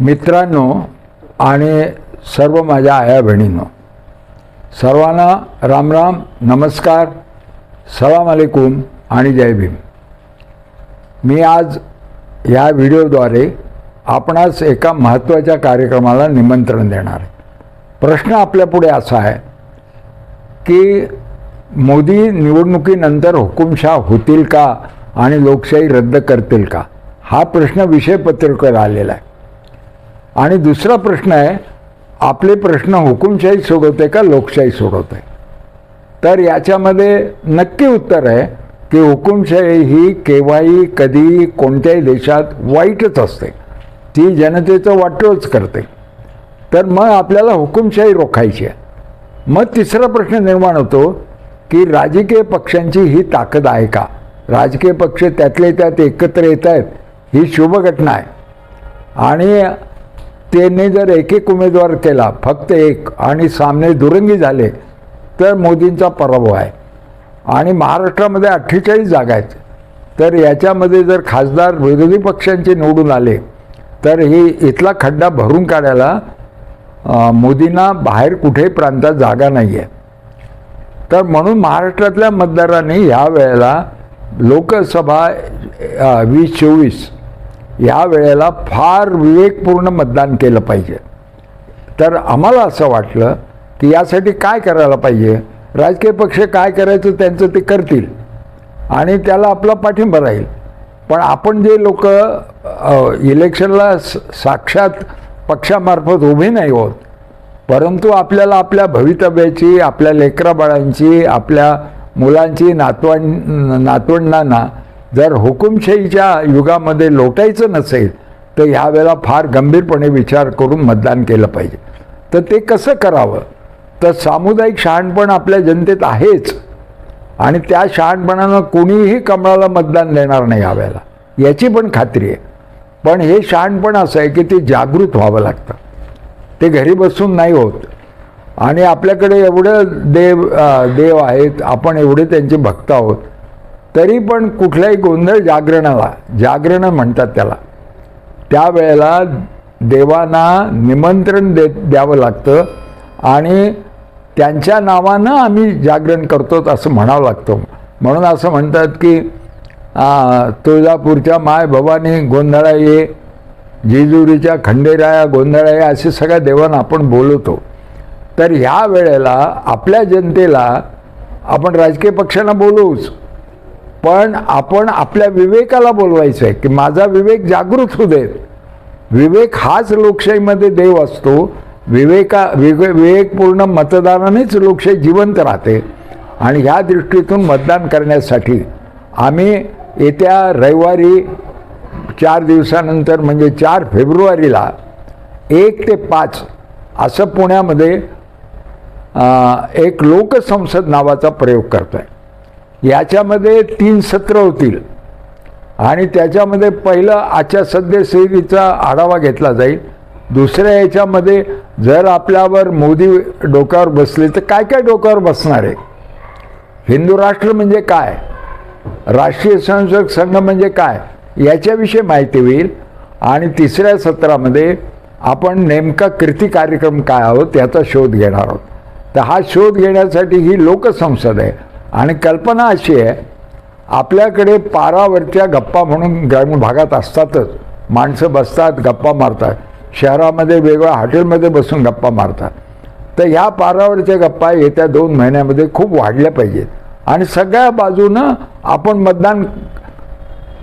मित्रांनो आणि सर्व माझ्या आया बहिणींनो सर्वांना रामराम नमस्कार सलाम अलेकुम आणि जय भीम. मी आज या व्हिडिओद्वारे आपणास एका महत्त्वाच्या कार्यक्रमाला निमंत्रण देणार आहे. प्रश्न आपल्यापुढे असा आहे की मोदी निवडणुकीनंतर हुकुमशाह होतील का आणि लोकशाही रद्द करतील का? हा प्रश्न विषयपत्रिकेवर आलेला आहे. आणि दुसरा प्रश्न आहे आपले प्रश्न हुकुमशाही सोडवते का लोकशाही सोडवते? तर याच्यामध्ये नक्की उत्तर आहे की हुकुमशाही ही केव्हाही कधी कोणत्याही देशात वाईटच असते. ती जनतेचं वाटोच करते. तर मग आपल्याला हुकुमशाही रोखायची आहे. मग तिसरा प्रश्न निर्माण होतो की राजकीय पक्षांची ही ताकद आहे का? राजकीय पक्ष त्यातले त्यात एकत्र येत आहेत ही शुभघटना आहे. आणि त्यांनी जर एक एक उमेदवार केला फक्त एक आणि सामने दुरंगी झाले तर मोदींचा पराभव आहे. आणि महाराष्ट्रामध्ये अठ्ठेचाळीस जागा आहेत. तर याच्यामध्ये जर खासदार विरोधी पक्षांचे निवडून आले तर ही इथला खड्डा भरून काढायला मोदींना बाहेर कुठेही प्रांतात जागा नाही आहे तर म्हणून महाराष्ट्रातल्या मतदारांनी या वेळेला लोकसभा वीस चोवीस या वेळेला फार विवेकपूर्ण मतदान केलं पाहिजे. तर आम्हाला असं वाटलं की यासाठी काय करायला पाहिजे? राजकीय पक्ष काय करायचं त्यांचं ते करतील आणि त्याला आपला पाठिंबा राहील. पण आपण जे लोक इलेक्शनला साक्षात पक्षामार्फत उभे नाही होत परंतु आपल्याला आपल्या भवितव्याची आपल्या लेकराबाळांची आपल्या मुलांची नातवं नातवंडांना जर हुकुमशाहीच्या युगामध्ये लोटायचं नसेल तर ह्यावेळेला फार गंभीरपणे विचार करून मतदान केलं पाहिजे. तर ते कसं करावं? तर सामुदायिक शहाणपण आपल्या जनतेत आहेच. आणि त्या शहाणपणानं कोणीही कमळाला मतदान देणार नाही यावेळेला याची पण खात्री आहे. पण हे शहाणपण असं आहे की ते जागृत व्हावं लागतं. ते घरी बसून नाही होत. आणि आपल्याकडे एवढं देव देव आहेत आपण एवढे त्यांचे भक्त आहोत तरी पण कुठल्याही गोंधळ जागरणाला जागरण म्हणतात त्याला. त्यावेळेला देवांना निमंत्रण दे द्यावं लागतं आणि त्यांच्या नावानं आम्ही जागरण करतो असं म्हणावं लागतं. म्हणून असं म्हणतात की तुळजापूरच्या माय भवानी गोंधळा ये जेजुरीच्या खंडेराया गोंधळा ये असे सगळ्या देवांना आपण बोलवतो. तर ह्या वेळेला आपल्या जनतेला आपण राजकीय पक्षांना बोलवूच. पण आपण आपल्या विवेकाला बोलवायचं आहे की माझा विवेक जागृत होऊ दे विवेक हाच लोकशाहीमध्ये देव असतो. विवेका विवे विवेकपूर्ण मतदानानेच लोकशाही जिवंत राहते. आणि ह्या दृष्टीतून मतदान करण्यासाठी आम्ही येत्या रविवारी चार दिवसानंतर म्हणजे चार फेब्रुवारीला एक ते पाच असं पुण्यामध्ये एक लोकसंसद नावाचा प्रयोग करतो आहे याच्यामध्ये तीन सत्र होतील. आणि त्याच्यामध्ये पहिलं आचारसंहितेचा आढावा घेतला जाईल. दुसऱ्या याच्यामध्ये जर आपल्यावर मोदी डोक्यावर बसले तर काय काय डोक्यावर बसणार आहे? हिंदू राष्ट्र म्हणजे काय? राष्ट्रीय स्वयंसेवक संघ म्हणजे काय? याच्याविषयी माहिती होईल. आणि तिसऱ्या सत्रामध्ये आपण नेमका कृती कार्यक्रम काय आहोत याचा शोध घेणार आहोत. तर हा शोध घेण्यासाठी ही लोकसंसद आहे. आणि कल्पना अशी आहे आपल्याकडे पारावरच्या गप्पा म्हणून ग्रामीण भागात असतातच. माणसं बसतात गप्पा मारतात. शहरामध्ये वेगळ्या हॉटेलमध्ये बसून गप्पा मारतात. तर ह्या पारावरच्या गप्पा येत्या दोन महिन्यामध्ये खूप वाढल्या पाहिजेत. आणि सगळ्या बाजूनं आपण मतदान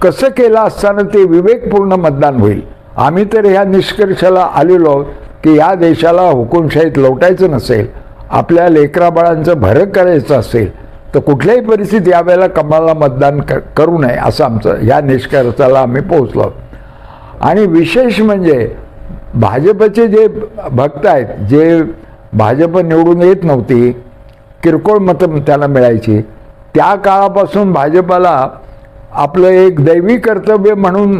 कसं केलं असताना ते विवेकपूर्ण मतदान होईल. आम्ही तर ह्या निष्कर्षाला आलेलो आहोत की या देशाला हुकुमशाहीत लोटायचं नसेल आपल्या लेकराबाळांचं भरक करायचं असेल तर कुठल्याही परिस्थितीत यावेळेला कमळाला मतदान क करू नये असं आमचं ह्या निष्कर्षाला आम्ही पोहोचलो आणि विशेष म्हणजे भाजपचे जे भक्त आहेत जे भाजप निवडून येत नव्हती किरकोळ मतं त्याला मिळायची त्या काळापासून भाजपाला आपलं एक दैवी कर्तव्य म्हणून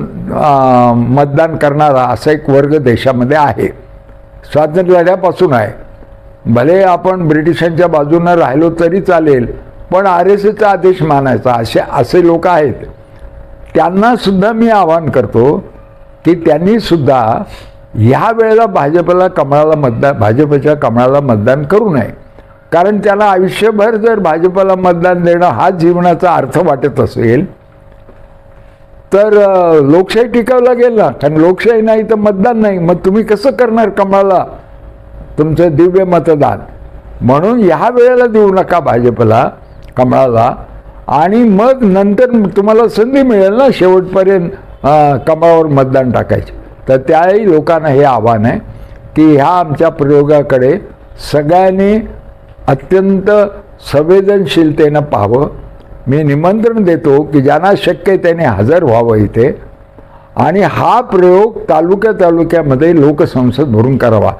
मतदान करणारा असा एक वर्ग देशामध्ये आहे. स्वातंत्र्य लढ्यापासून आहे. भले आपण ब्रिटिशांच्या बाजूनं राहिलो तरी चालेल पण आर एस एचा आदेश मानायचा असे असे लोक आहेत. त्यांना सुद्धा मी आवाहन करतो की त्यांनी सुद्धा ह्या वेळेला भाजपला कमळाला मतदान भाजपच्या कमळाला मतदान करू नये. कारण त्याला आयुष्यभर जर भाजपला मतदान देणं हा जीवनाचा अर्थ वाटत असेल तर लोकशाही टिकवलं गेल. ना कारण लोकशाही नाही तर मतदान नाही. मग तुम्ही कसं करणार कमळाला? तुमचं दिव्य मतदान. म्हणून ह्या वेळेला देऊ नका भाजपला. कमळाला. आणि मग नंतर तुम्हाला संधी मिळेल ना शेवटपर्यंत कमळावर मतदान टाकायचे. तर त्याही लोकांना हे आव्हान आहे की ह्या आमच्या प्रयोगाकडे सगळ्यांनी अत्यंत संवेदनशीलतेनं पाहावं. मी निमंत्रण देतो की ज्यांना शक्य त्याने हजर व्हावं इथे. आणि हा प्रयोग तालुक्या तालुक्यामध्ये लोकसंसद भरून करावा.